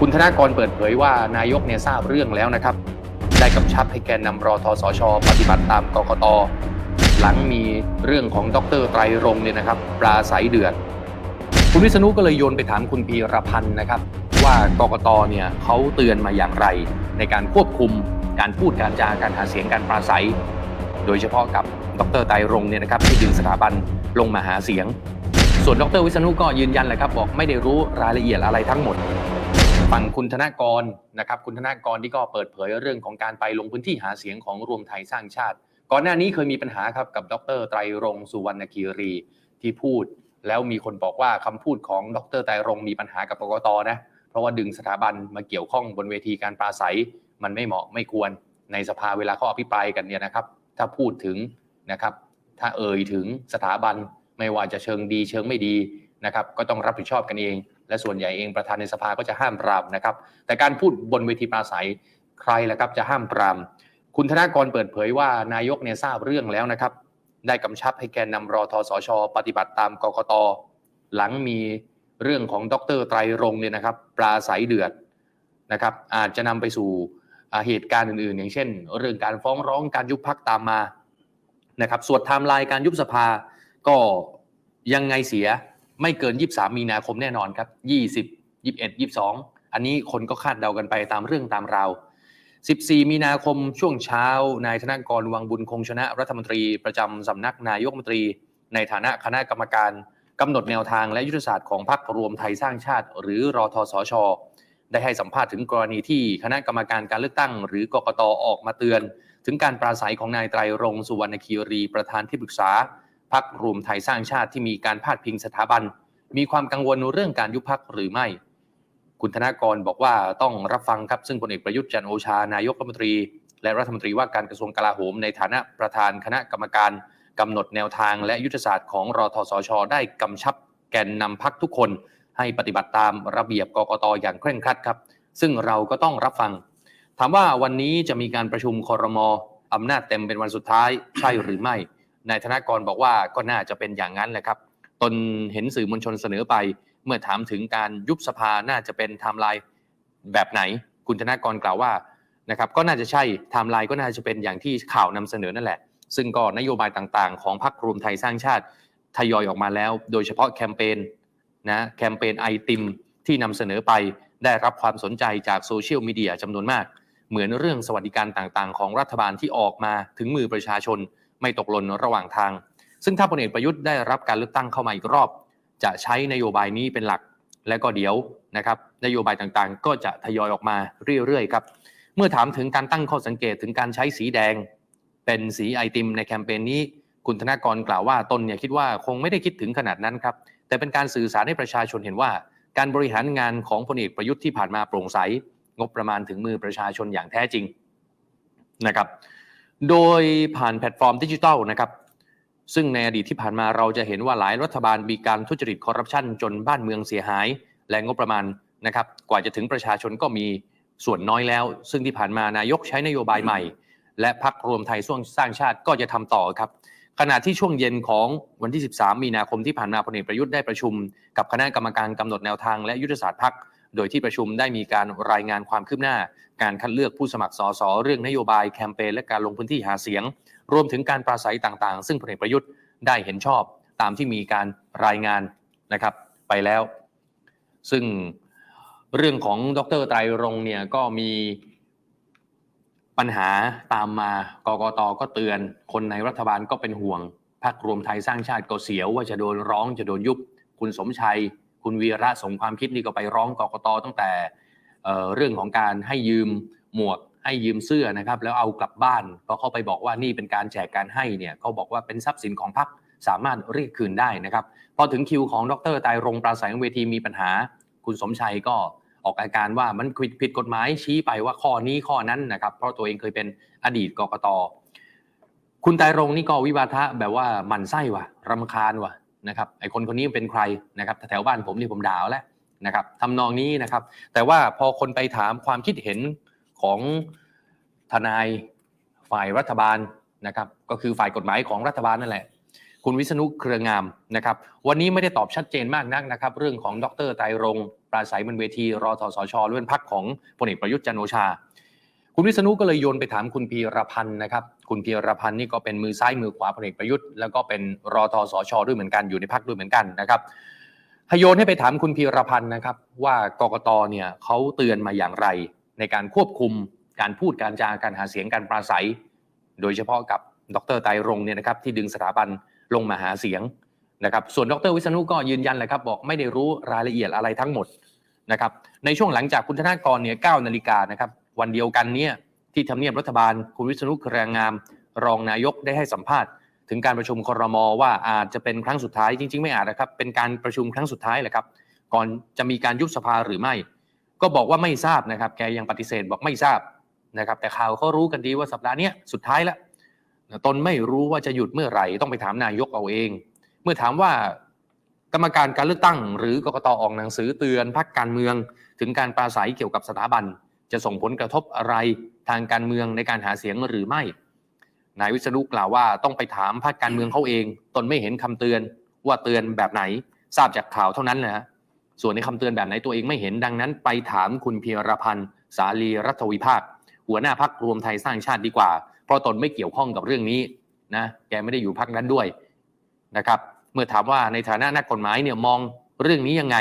คุณธนากรเปิดเผยว่านายกเนี่ยทราบเรื่องแล้วนะครับ ได้กำชับให้แกนนำรอทสชปฏิบัติตามกกตหลังมีเรื่องของดรไตรรงเนี่ยนะครับปราศัยเดือด คุณวิษณุก็เลยโยนไปถามคุณพีรพันธ์นะครับ ว่ากกตเนี่ยเขาเตือนมาอย่างไร ในการควบคุมการพูดการจาการหาเสียงการปราศัย โดยเฉพาะกับดรไตรรงเนี่ยนะครับที่ดึงสถาบันลงมาหาเสียง ส่วนดรวิษณุก็ยืนยันแหละครับบอกไม่ได้รู้รายละเอียดอะไรทั้งหมด ฝั่งคุณธนากรนะครับคุณธนากรที่ก็เปิดเผยเรื่องของการไปลงพื้นที่หาเสียงของรวมไทยสร้างชาติ ก่อนหน้านี้เคยมีปัญหาครับกับดรไตรรงสุวรรณคีรีที่พูด แล้วมีคนบอกว่าคำพูดของดรไตรรงมีปัญหากับกกตนะเพราะว่าดึงสถาบันมาเกี่ยวข้องบนเวทีการปราศัย มันไม่เหมาะไม่ควรในสภาเวลาเขาอภิปรายกันเนี่ยนะครับ ถ้าพูดถึงนะครับ ถ้าเอ่ยถึงสถาบันไม่ว่าจะเชิงดีเชิงไม่ดีนะครับ ก็ต้องรับผิดชอบกันเอง และส่วนใหญ่เองประธานในสภาก็จะห้ามปรามนะครับ แต่การพูดบนเวทีปราศัยใครล่ะครับจะห้ามปราม คุณธนากรเปิดเผยว่านายกเนี่ยทราบเรื่องแล้วนะครับ ได้กำชับให้แกนนำรอทสชปฏิบัติตามกกต หลังมีเรื่องของดรไตรรงเนี่ยนะครับ ปราศัยเดือดนะครับ อาจจะนำไปสู่เหตุการณ์อื่นๆ อย่างเช่น เรื่องการฟ้องร้องการยุบพักตามมานะครับส่วนไทม์ไลน์การยุบสภาก็ยังไงเสีย ไม่เกิน 23 มีนาคมแน่นอนครับ 20 21 22 อันนี้คนก็คาดเดากันไปตามเรื่องตามราว 14 มีนาคมช่วงเช้า นายธนกรวังบุญคงชนะรัฐมนตรีประจำสำนักนายกรัฐมนตรี ในฐานะคณะกรรมการกำหนดแนวทางและยุทธศาสตร์ของพรรครวมไทยสร้างชาติ หรือรอทสช ได้ให้สัมภาษณ์ถึงกรณีที่คณะกรรมการการเลือกตั้ง หรือกกตออกมาเตือน ถึงการปราศัยของนายไตรรงสุวรรณคีรีประธานที่ปรึกษา พรรครวมไทยสร้างชาติที่มีการพาดพิงสถาบัน มีความกังวลเรื่องการยุบพักหรือไม่ คุณธนากรบอกว่าต้องรับฟังครับซึ่งพลเอกประยุทธ์จันโอชานายกรัฐมนตรี และรัฐมนตรีว่าการกระทรวงกลาโหมในฐานะประธานคณะกรรมการกำหนดแนวทางและยุทธศาสตร์ของรอทสช ได้กำชับแกนนำพักทุกคน ให้ปฏิบัติตามระเบียบกกตอย่างเคร่งครัดครับ ซึ่งเราก็ต้องรับฟัง ถามว่าวันนี้จะมีการประชุมคอรมออำนาจเต็มเป็นวันสุดท้ายใช่หรือไม่ นายธนากรบอกว่าก็น่าจะเป็นอย่างนั้นแหละครับ ตนเห็นสื่อมวลชนเสนอไป เมื่อถามถึงการยุบสภาน่าจะเป็นไทม์ไลน์แบบไหน คุณธนากรกล่าวว่านะครับก็น่าจะใช่ไทม์ไลน์ก็น่าจะเป็นอย่างที่ข่าวนำเสนอนั่นแหละ ซึ่งก็นโยบายต่างๆ ของพรรครวมไทยสร้างชาติทยอยออกมาแล้ว โดยเฉพาะแคมเปญนะแคมเปญไอติมที่นำเสนอไปได้รับความสนใจจากโซเชียลมีเดียจำนวนมาก เหมือนเรื่องสวัสดิการต่างๆ ของรัฐบาลที่ออกมาถึงมือประชาชน ไม่ตกหล่นระหว่างทาง ซึ่งถ้าพลเอกประยุทธ์ได้รับการเลือกตั้งเข้ามาอีกรอบ จะใช้นโยบายนี้เป็นหลักและก็เดี๋ยวนะครับนโยบายต่างๆ ก็จะทยอยออกมาเรื่อยๆครับเมื่อถามถึงการตั้งข้อสังเกตถึงการใช้สีแดง เป็นสีไอติมในแคมเปญนี้ คุณธนากรกล่าวว่าตนเนี่ยคิดว่าคงไม่ได้คิดถึงขนาดนั้นครับแต่เป็นการสื่อสารให้ประชาชนเห็นว่า การบริหารงานของพลเอกประยุทธ์ที่ผ่านมาโปร่งใส งบประมาณถึงมือประชาชนอย่างแท้จริงนะครับ โดยผ่านแพลตฟอร์มดิจิทัลนะครับ ซึ่งในอดีตที่ผ่านมาเราจะเห็นว่าหลายรัฐบาลมีการทุจริตคอร์รัปชันจนบ้านเมืองเสียหาย และงบประมาณนะครับกว่าจะถึงประชาชนก็มีส่วนน้อยแล้ว ซึ่งที่ผ่านมานายกใช้นโยบายใหม่ และพักรวมไทยส่วงสร้างชาติก็จะทำต่อครับขณะที่ช่วงเย็นของวันที่ 13 มีนาคมที่ผ่านมาพลเอกประยุทธ์ได้ประชุม กับคณะกรรมการกำหนดแนวทางและยุทธศาสตร์พัก โดยที่ประชุมได้มีการรายงานความคืบหน้า การคัดเลือกผู้สมัครสสเรื่องนโยบายแคมเปญและการลงพื้นที่หาเสียง รวมถึงการปราศัยต่างๆ ซึ่งพลเอกประยุทธ์ได้เห็นชอบตามที่มีการรายงานนะครับไปแล้ว ซึ่งเรื่องของดรไตรรงเนี่ยก็มีปัญหาตามมากกตก็เตือน คนในรัฐบาลก็เป็นห่วงพรรครวมไทยสร้างชาติก็เสียวว่าจะโดนร้องจะโดนยุบ คุณสมชัย คุณวีระสมความคิดนี่ก็ไปร้องกกตตั้งแต่เรื่องของการให้ยืมหมวกให้ยืมเสื้อนะครับ แล้วเอากลับบ้านก็เข้าไปบอกว่านี่เป็นการแจกการให้เนี่ยเขาบอกว่าเป็นทรัพย์สินของพรรคสามารถเรียกคืนได้นะครับพอถึงคิวของดรไตรรงปราศัยเวทีมีปัญหา คุณสมชัยก็ออกอาการว่ามันผิดผิดกฎหมายชี้ไปว่าข้อนี้ข้อนั้นนะครับ เพราะตัวเองเคยเป็นอดีตกกตคุณไตรรงนี่ก็วิวาทะแบบว่าหมันไส้ว่ะรำคาญว่ะ นะครับไอคนคนนี้เป็นใครนะครับแถวบ้านผมนี่ผมด่าแล้วนะครับทำนองนี้นะครับ แต่ว่าพอคนไปถามความคิดเห็นของทนายฝ่ายรัฐบาลนะครับ ก็คือฝ่ายกฎหมายของรัฐบาลนั่นแหละคุณวิษณุเครืองามนะครับ วันนี้ไม่ได้ตอบชัดเจนมากนักนะครับ เรื่องของดรไตรรงปราศัยบนเวทีรอทสชหรือนพักของพลเอกประยุทธ์จันโอชา คุณวิษณุก็เลยโยนไปถามคุณพีรพันธ์นะครับ คุณพีรพันธ์นี่ก็เป็นมือซ้ายมือขวาพลเอกประยุทธ์ แล้วก็เป็นรอทสชด้วยเหมือนกันอยู่ในพักด้วยเหมือนกันนะครับให้โยนให้ไปถามคุณพีรพันธ์นะครับ ว่ากกตเนี่ยเขาเตือนมาอย่างไร ในการควบคุมการพูดการจาการหาเสียงการปราศัย โดยเฉพาะกับดรไตรรงเนี่ยนะครับที่ดึงสถาบันลงมาหาเสียงนะครับส่วนดรวิษณุก็ยืนยันแหละครับบอกไม่ได้รู้รายละเอียดอะไรทั้งหมดนะครับในช่วงหลังจากคุณธนากรเนี่ย9นาฬิกานะครับ วันเดียวกันเนี่ยที่ทำเนียบรัฐบาลคุณวิษณุเครืองาม รองนายกได้ให้สัมภาษณ์ ถึงการประชุมครมว่าอาจจะเป็นครั้งสุดท้ายจริง ๆ ไม่อาจนะครับเป็นการประชุมครั้งสุดท้ายแหละครับก่อนจะมีการยุบสภาหรือไม่ ก็บอกว่าไม่ทราบนะครับ แกยังปฏิเสธบอกไม่ทราบนะครับ แต่ข่าวเขารู้กันดีว่าสัปดาห์นี้สุดท้ายแล้วตนไม่รู้ว่าจะหยุดเมื่อไหร่ต้องไปถามนายกเอาเอง เมื่อถามว่ากรรมการการเลือกตั้ง หรือกกตออกหนังสือเตือนพักการเมือง ถึงการปราศัยเกี่ยวกับสถาบัน จะส่งผลกระทบอะไรทางการเมืองในการหาเสียงหรือไม่ นายวิษณุกล่าวว่าต้องไปถามพรรคการเมืองเขาเอง ตนไม่เห็นคำเตือนว่าเตือนแบบไหน ทราบจากข่าวเท่านั้นนะฮะส่วนในคำเตือนแบบไหนตัวเองไม่เห็นดังนั้น ไปถามคุณเพียรพันธ์สาลีรัฐวิภาค หัวหน้าพักรวมไทยสร้างชาติดีกว่า เพราะตนไม่เกี่ยวข้องกับเรื่องนี้นะแกไม่ได้อยู่พักนั้นด้วยนะครับ เมื่อถามว่าในฐานะนักกฎหมายเนี่ยมองเรื่องนี้ยังไง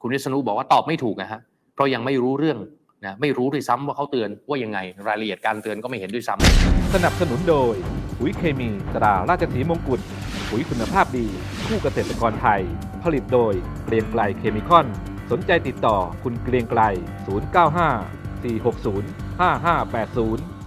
คุณวิษณุบอกว่าตอบไม่ถูกนะฮะเพราะยังไม่รู้เรื่อง นะไม่รู้ด้วยซ้ำว่าเขาเตือนว่ายังไง รายละเอียดการเตือนก็ไม่เห็นด้วยซ้ำสนับสนุนโดยปุ๋ยเคมีตราราชสีมงกุฎปุ๋ยคุณภาพดี คู่เกษตรกรไทย ผลิตโดยเกรียงไกลเคมีคอน สนใจติดต่อคุณเกรียงไกล 095 460 5580